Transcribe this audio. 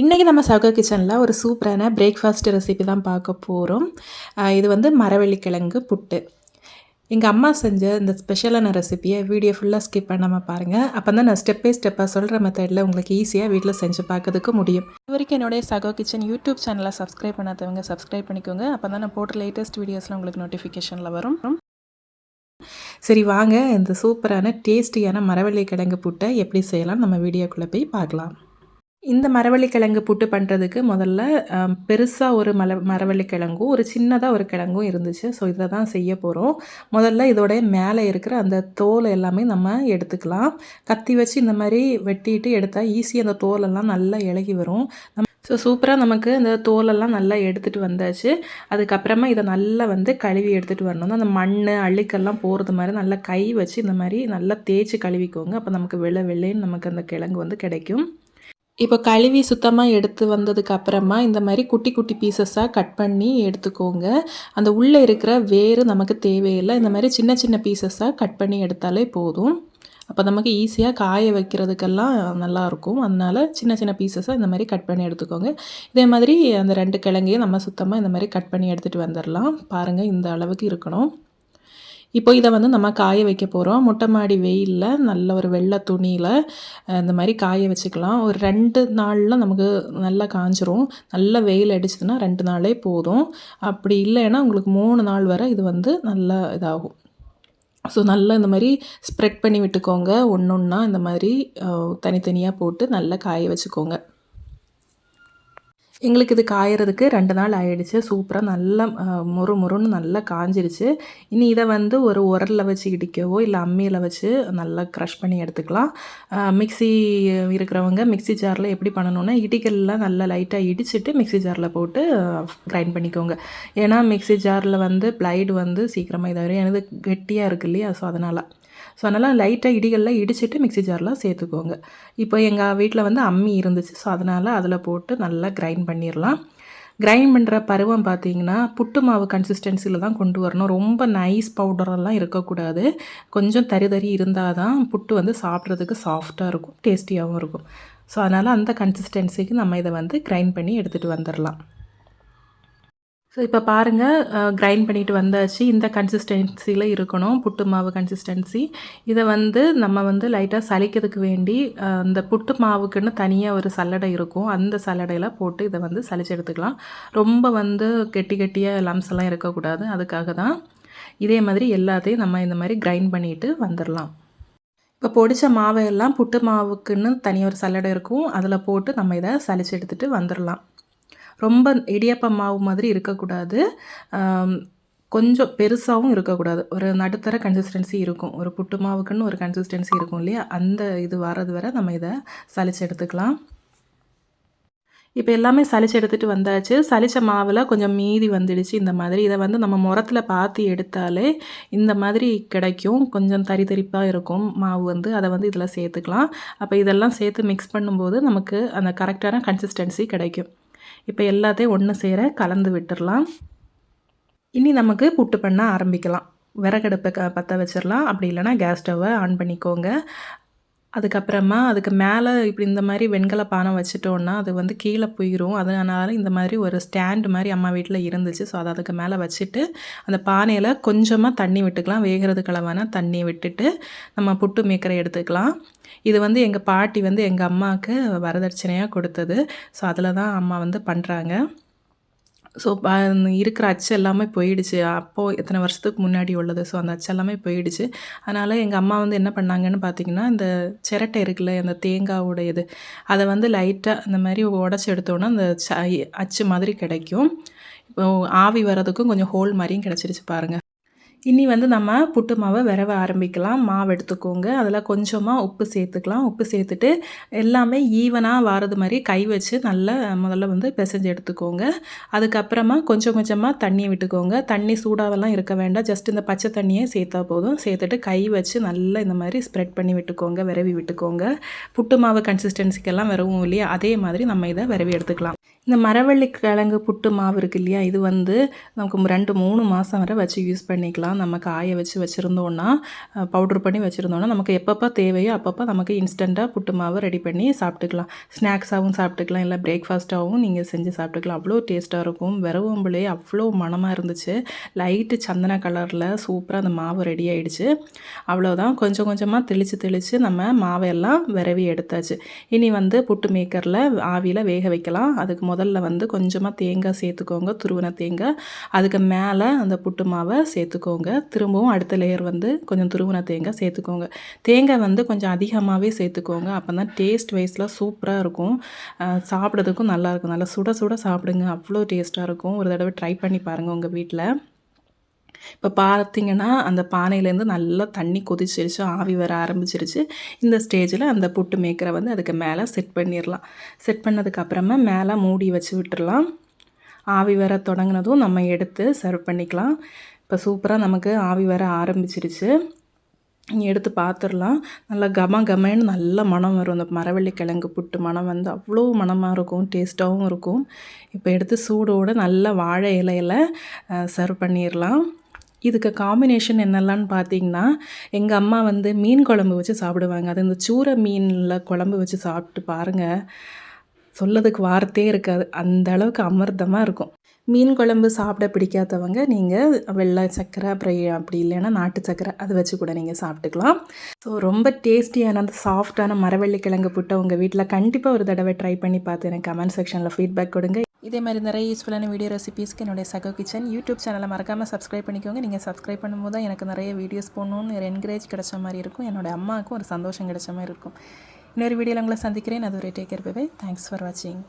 இன்றைக்கி நம்ம சவுகா கிச்சனில் ஒரு சூப்பரான பிரேக்ஃபாஸ்ட் ரெசிபி தான் பார்க்க போகிறோம் இது வந்து மரவள்ளிக்கிழங்கு புட்டு. எங்கள் அம்மா செஞ்ச இந்த ஸ்பெஷலான ரெசிபியை வீடியோ ஃபுல்லாக ஸ்கிப் பண்ணாமல் பாருங்கள் அப்போ தான் நான் ஸ்டெப் பை ஸ்டெப்பாக சொல்கிற மெத்தடில் உங்களுக்கு ஈஸியாக வீட்டில் செஞ்சு பார்க்கறதுக்கு முடியும். இது வரைக்கும் என்னுடைய சகோ கிச்சன் யூடியூப் சேனலை சப்ஸ்கிரைப் பண்ணாதவங்க சப்ஸ்கிரைப் பண்ணிக்கோங்க. அப்போ தான் நான் போட்ட லேட்டஸ்ட் வீடியோஸில் உங்களுக்கு நோட்டிஃபிகேஷனில் வரும். சரி வாங்க. இந்த சூப்பரான டேஸ்டியான மரவள்ளி கிழங்கு புட்டை எப்படி செய்யலாம் நம்ம வீடியோக்குள்ளே போய் பார்க்கலாம். இந்த மரவள்ளிக்கிழங்கு புட்டு பண்ணுறதுக்கு முதல்ல பெருசாக ஒரு மல மரவள்ளிக்கிழங்கும் ஒரு சின்னதாக ஒரு கிழங்கும் இருந்துச்சு. ஸோ இதை தான் செய்ய போகிறோம் முதல்ல இதோடைய மேலே இருக்கிற அந்த தோல் எல்லாமே நம்ம எடுத்துக்கலாம். கத்தி வச்சு இந்த மாதிரி வெட்டிட்டு எடுத்தால் ஈஸியாக அந்த தோலெல்லாம் நல்லா இலகி வரும். நம் ஸோ சூப்பராக நமக்கு அந்த தோலெல்லாம் நல்லா எடுத்துகிட்டு வந்தாச்சு. அதுக்கப்புறமா இதை நல்லா வந்து கழுவி எடுத்துகிட்டு வரணும். அந்த மண் அழுக்கெல்லாம் போகிறது மாதிரி நல்லா கை வச்சு இந்த மாதிரி நல்லா தேய்ச்சி கழுவிக்கோங்க. அப்போ நமக்கு வெள்ளை வெள்ளைன்னு நமக்கு அந்த கிழங்கு வந்து கிடைக்கும். இப்போ கழுவி சுத்தமாக எடுத்து வந்ததுக்கு அப்புறமா இந்த மாதிரி குட்டி குட்டி பீசஸாக கட் பண்ணி எடுத்துக்கோங்க. அந்த உள்ளே இருக்கிற வேறு நமக்கு தேவையில்லை. இந்த மாதிரி சின்ன சின்ன பீசஸாக கட் பண்ணி எடுத்தாலே போதும். அப்போ நமக்கு ஈஸியாக காய வைக்கிறதுக்கெல்லாம் நல்லாயிருக்கும் அதனால் சின்ன சின்ன பீசஸாக இந்த மாதிரி கட் பண்ணி எடுத்துக்கோங்க. இதே மாதிரி அந்த ரெண்டு கிழங்கையும் நம்ம சுத்தமாக இந்த மாதிரி கட் பண்ணி எடுத்துகிட்டு வந்துடலாம் பாருங்கள் இந்த அளவுக்கு இருக்கணும். இப்போ இதை வந்து நம்ம காய வைக்க போகிறோம் மொட்டை மாடி வெயிலில் நல்ல ஒரு வெள்ளை துணியில் இந்த மாதிரி காய வச்சுக்கலாம். ஒரு ரெண்டு நாளில் நமக்கு நல்லா காஞ்சிரும். நல்லா வெயில் அடிச்சதுன்னா ரெண்டு நாளே போதும். அப்படி இல்லைன்னா உங்களுக்கு மூணு நாள் வரை இது வந்து நல்லா இதாகும். ஸோ நல்லா இந்த மாதிரி ஸ்ப்ரெட் பண்ணி விட்டுக்கோங்க. ஒன்று ஒன்றா இந்த மாதிரி தனித்தனியாக போட்டு நல்லா காய வச்சுக்கோங்க. எங்களுக்கு இது காயறதுக்கு ரெண்டு நாள் ஆயிடுச்சு. சூப்பராக நல்லா முறு முறுன்னு நல்லா காஞ்சிருச்சு. இனி இதை வந்து ஒரு உரலில் வச்சு இடிக்கவோ இல்லை அம்மியில் வச்சு நல்லா க்ரஷ் பண்ணி எடுத்துக்கலாம். மிக்சி இருக்கிறவங்க மிக்சி ஜாரில் எப்படி பண்ணணுன்னா இடிக்கல்லாம் நல்லா லைட்டாக இடிச்சிட்டு மிக்சி ஜாரில் போட்டு கிரைண்ட் பண்ணிக்கோங்க. ஏன்னா மிக்சி ஜாரில் வந்து ப்ளைடு வந்து சீக்கிரமாக இதாகிடும் எனது கெட்டியாக இருக்கு இல்லையா ஸோ அதனால். ஸோ அதனால் லைட்டாக இடிகளில் இடிச்சிட்டு மிக்சி ஜார்லாம் சேர்த்துக்கோங்க. இப்போ எங்கள் வீட்டில் வந்து அம்மி இருந்துச்சு. ஸோ அதனால் அதில் போட்டு நல்லா கிரைண்ட் பண்ணிடலாம் கிரைண்ட் பண்ணுற பருவம் பார்த்தீங்கன்னா புட்டு மாவு கன்சிஸ்டன்சியில் தான் கொண்டு வரணும். ரொம்ப நைஸ் பவுடரெல்லாம் இருக்கக்கூடாது. கொஞ்சம் தரி தரி இருந்தால் தான் புட்டு வந்து சாப்பிட்றதுக்கு சாஃப்டாக இருக்கும் டேஸ்டியாகவும் இருக்கும். ஸோ அதனால் அந்த கன்சிஸ்டன்சிக்கு நம்ம இதை வந்து கிரைண்ட் பண்ணி எடுத்துகிட்டு வந்துடலாம் ஸோ இப்போ பாருங்கள் கிரைண்ட் பண்ணிட்டு வந்தாச்சு. இந்த கன்சிஸ்டன்சியில் இருக்கணும் புட்டு மாவு கன்சிஸ்டன்சி இதை வந்து நம்ம வந்து லைட்டாக சலிக்கிறதுக்கு வேண்டி இந்த புட்டு மாவுக்குன்னு தனியாக ஒரு சல்லடை இருக்கும். அந்த சல்லடையில் போட்டு இதை வந்து சலிச்சு எடுத்துக்கலாம். ரொம்ப வந்து கெட்டி கெட்டியாக லம்ஸ் எல்லாம் இருக்கக்கூடாது. அதுக்காக தான் இதே மாதிரி எல்லாத்தையும் நம்ம இந்த மாதிரி கிரைண்ட் பண்ணிட்டு வந்துடலாம் இப்போ பொடிச்ச மாவையெல்லாம் புட்டு மாவுக்குன்னு தனியாக ஒரு சல்லடை இருக்கும். அதில் போட்டு நம்ம இதை சலிச்சு எடுத்துகிட்டு வந்துடலாம் ரொம்ப இடியப்பம் மாவு மாதிரி இருக்கக்கூடாது. கொஞ்சம் பெருசாகவும் இருக்கக்கூடாது. ஒரு நடுத்தர கன்சிஸ்டன்சி இருக்கும். ஒரு புட்டு மாவுக்குன்னு ஒரு கன்சிஸ்டன்சி இருக்கும் இல்லையா? அந்த இது வர்றது வரை நம்ம இதை சளிச்சு எடுத்துக்கலாம். இப்போ எல்லாமே சளிச்சு எடுத்துகிட்டு வந்தாச்சு. சளிச்ச மாவில் கொஞ்சம் மீதி வந்துடுச்சு இந்த மாதிரி. இதை வந்து நம்ம முரத்தில் பார்த்து எடுத்தாலே இந்த மாதிரி கிடைக்கும். கொஞ்சம் தறி தரிப்பாக இருக்கும் மாவு வந்து. அதை வந்து இதில் சேர்த்துக்கலாம். அப்போ இதெல்லாம் சேர்த்து மிக்ஸ் பண்ணும்போது நமக்கு அந்த கரெக்டான கன்சிஸ்டன்சி கிடைக்கும். இப்போ எல்லாத்தையும் ஒன்று சேர கலந்து விட்டுடலாம் இனி நமக்கு புட்டு பண்ண ஆரம்பிக்கலாம். விறகடுப்பை க பற்ற வச்சிடலாம் அப்படி இல்லைனா கேஸ் ஸ்டவ்வை ஆன் பண்ணிக்கோங்க. அதுக்கப்புறமா அதுக்கு மேலே இப்படி இந்த மாதிரி வெண்கல பானை வச்சுட்டோன்னா அது வந்து கீழே போயிடும் அதனால் இந்த மாதிரி ஒரு ஸ்டாண்டு மாதிரி அம்மா வீட்டில் இருந்துச்சு. ஸோ அதை அதுக்கு மேலே வச்சுட்டு அந்த பானையில் கொஞ்சமாக தண்ணி விட்டுக்கலாம். வேகிறது அளவான தண்ணி விட்டுட்டு நம்ம புட்டு மேக்கரை எடுத்துக்கலாம். இது வந்து எங்கள் பாட்டி வந்து எங்கள் அம்மாவுக்கு வரதட்சணையாக கொடுத்தது. ஸோ அதில் தான் அம்மா வந்து பண்ணுறாங்க ஸோ இருக்கிற அச்சு எல்லாமே போயிடுச்சு. அப்போது எத்தனை வருஷத்துக்கு முன்னாடி உள்ளது? ஸோ அந்த அச்சு எல்லாமே போயிடுச்சு. அதனால் எங்கள் அம்மா வந்து என்ன பண்ணாங்கன்னு பார்த்தீங்கன்னா இந்த சிரட்டை இருக்குல்ல அந்த தேங்காவுடையது அதை வந்து லைட்டாக இந்த மாதிரி உடச்சி எடுத்தோன்னா அந்த அச்சு மாதிரி கிடைக்கும். இப்போ ஆவி வர்றதுக்கும் கொஞ்சம் ஹோல் மாதிரியும் கிடச்சிருச்சு பாருங்கள் இனி வந்து நம்ம புட்டு மாவை விரவ ஆரம்பிக்கலாம். மாவு எடுத்துக்கோங்க. அதில் கொஞ்சமாக உப்பு சேர்த்துக்கலாம். உப்பு சேர்த்துட்டு எல்லாமே ஈவனாக வாரது மாதிரி கை வச்சு நல்லா முதல்ல வந்து பிசைஞ்சு எடுத்துக்கோங்க. அதுக்கப்புறமா கொஞ்சம் கொஞ்சமாக தண்ணியை விட்டுக்கோங்க. தண்ணி சூடாவெல்லாம் இருக்க வேண்டாம். ஜஸ்ட் இந்த பச்சை தண்ணியே சேர்த்தா போதும். சேர்த்துட்டு கை வச்சு நல்லா இந்த மாதிரி ஸ்ப்ரெட் பண்ணி விட்டுக்கோங்க. விரவி விட்டுக்கோங்க. புட்டு மாவு கன்சிஸ்டன்சிக்கெல்லாம் விரவும் இல்லையா? அதே மாதிரி நம்ம இதை விரவி எடுத்துக்கலாம். இந்த மரவள்ளி கிழங்கு புட்டு மாவு இருக்குது இல்லையா? இது வந்து நமக்கு ரெண்டு மூணு மாதம் வரை வச்சு யூஸ் பண்ணிக்கலாம். மாவெல்லாம் நம்ம காய வச்சு வச்சுருந்தோன்னா பவுட்ரு பண்ணி வச்சுருந்தோன்னா நமக்கு எப்பப்போ தேவையோ அப்பப்போ நமக்கு இன்ஸ்டண்ட்டாக புட்டு மாவு ரெடி பண்ணி சாப்பிட்டுக்கலாம். ஸ்நாக்ஸாகவும் சாப்பிட்டுக்கலாம். இல்லை பிரேக்ஃபாஸ்ட்டாகவும் நீங்கள் செஞ்சு சாப்பிட்டுக்கலாம். அவ்வளோ டேஸ்ட்டாக இருக்கும். விரவம்புலே அவ்வளோ மணமாக இருந்துச்சு. லைட்டு சந்தன கலரில் சூப்பராக அந்த மாவு ரெடி ஆகிடுச்சு அவ்வளோதான் கொஞ்சம் கொஞ்சமாக தெளித்து தெளித்து நம்ம மாவையெல்லாம் விரவி எடுத்தாச்சு. இனி வந்து புட்டு மேக்கரில் ஆவியில் வேக வைக்கலாம். அதுக்கு முதல்ல வந்து கொஞ்சமாக தேங்காய் சேர்த்துக்கோங்க. துருவின தேங்காய். அதுக்கு மேலே அந்த புட்டு மாவை சேர்த்துக்கோங்க. திரும்பவும் அடுத்த லேயர் வந்து கொஞ்சம் துருவன தேங்காய் சேர்த்துக்கோங்க. தேங்காய் வந்து கொஞ்சம் அதிகமாகவே சேர்த்துக்கோங்க. அப்போ தான் டேஸ்ட் வைஸில் சூப்பராக இருக்கும். சாப்பிட்றதுக்கும் நல்லாயிருக்கும் நல்லா சுட சுட சாப்பிடுங்க. அவ்வளோ டேஸ்ட்டாக இருக்கும். ஒரு தடவை ட்ரை பண்ணி பாருங்கள் உங்கள் வீட்டில் இப்போ பார்த்தீங்கன்னா அந்த பானையிலேருந்து நல்லா தண்ணி கொதிச்சிருச்சு. ஆவி வர ஆரம்பிச்சிருச்சு. இந்த ஸ்டேஜில் அந்த புட்டு மேக்கரை வந்து அதுக்கு மேலே செட் பண்ணிடலாம் செட் பண்ணதுக்கப்புறமா மேலே மூடி வச்சு விட்டுடலாம் ஆவி வர தொடங்கினதும் நம்ம எடுத்து சர்வ் பண்ணிக்கலாம். இப்போ சூப்பராக நமக்கு ஆவி வர ஆரம்பிச்சிருச்சு. நீ எடுத்து பார்த்துடலாம் நல்லா கம கமன்னு நல்ல மணம் வரும். அந்த மரவள்ளி கிழங்கு புட்டு மணம் வந்து அவ்வளோ மணமாக இருக்கும் டேஸ்ட்டாகவும் இருக்கும். இப்போ எடுத்து சூடோடு நல்ல வாழை இலையில் சர்வ் பண்ணிடலாம் இதுக்கு காம்பினேஷன் என்னெல்லாம்னு பார்த்தீங்கன்னா எங்கள் அம்மா வந்து மீன் குழம்பு வச்சு சாப்பிடுவாங்க. அது இந்த சூரை மீனில் குழம்பு வச்சு சாப்பிட்டு பாருங்கள் சொல்லதுக்கு வார்த்தையே இருக்காது. அந்த அளவுக்கு அமிர்தமாக இருக்கும். மீன் குழம்பு சாப்பிட பிடிக்காதவங்க நீங்கள் வெள்ளை சக்கரை அப்புறம் அப்படி இல்லைன்னா நாட்டு சர்க்கரை அதை வச்சு கூட நீங்கள் சாப்பிட்டுக்கலாம். ஸோ ரொம்ப டேஸ்டியான அந்த சாஃப்டான மரவள்ளி கிழங்கு புட்டை உங்கள் வீட்டில் கண்டிப்பாக ஒரு தடவை ட்ரை பண்ணி பார்த்து எனக்கு கமெண்ட் செக்ஷனில் ஃபீட்பேக் கொடுங்க. இதே மாதிரி நிறைய யூஸ்ஃபுல்லான வீடியோ ரெசிபீஸ்க்கு என்னுடைய சகோ கிச்சன் யூடியூப் சேனலை மறக்காமல் சப்ஸ்கிரைப் பண்ணிக்கோங்க. நீங்கள் சப்ஸ்கிரைப் பண்ணும்போது தான் எனக்கு நிறைய வீடியோஸ் போடணும்னு ஒரு என்கரேஜ் கிடைச்ச மாதிரி இருக்கும். என்னோட அம்மாவுக்கும் ஒரு சந்தோஷம் கிடைச்ச மாதிரி இருக்கும். இன்னொரு வீடியோவில் உங்களை சந்திக்கிறேன். அது ஒரு டேக் கேர் தேங்க்ஸ் ஃபார் வாட்சிங்